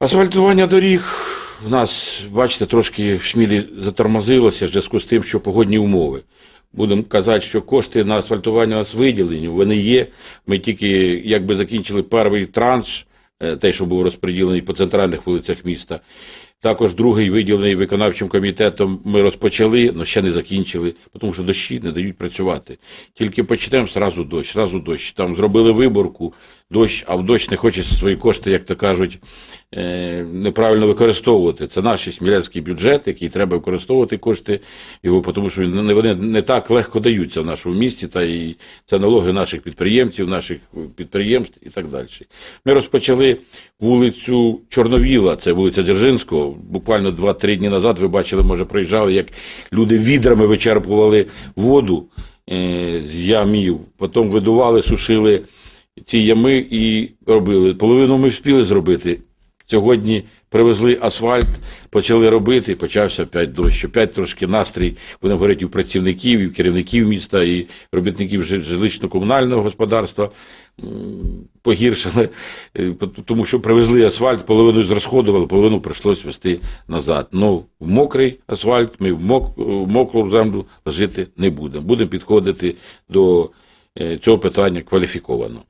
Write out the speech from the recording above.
Асфальтування доріг в нас, бачите, трошки в Смілі затормозилося в зв'язку з тим, що погодні умови. Будемо казати, що кошти на асфальтування у нас виділені, вони є. Ми тільки якби закінчили перший транш, те, що був розподілений по центральних вулицях міста. Також другий виділений виконавчим комітетом ми розпочали, але ще не закінчили, тому що дощі не дають працювати. Тільки почнемо зразу дощ, зразу дощ. Там зробили виборку, дощ, а в дощ не хоче свої кошти, як то кажуть, е, неправильно використовувати. Це наш смілянський бюджет, який треба використовувати кошти його, тому що вони не так легко даються в нашому місті, та і це налоги наших підприємців, наших підприємств і так далі. Ми розпочали вулицю Чорновіла, це вулиця Дзержинського. Буквально 2-3 дні назад ви бачили, може, приїжджали, як люди відрами вичерпували воду е, з ямів, потім видували, сушили ці ями і робили. Половину ми встигли зробити. Сьогодні привезли асфальт, почали робити, почався опять дощ. Опять трошки настрій, будемо говорити, і в працівників, і в керівників міста, і робітників жи- жилищно-комунального господарства погіршили, е, тому що привезли асфальт, половину зрозходували, половину прийшлось вести назад. Ну, в мокрий асфальт ми в мок- в мокру землю жити не будемо. Будемо підходити до е, цього питання кваліфіковано.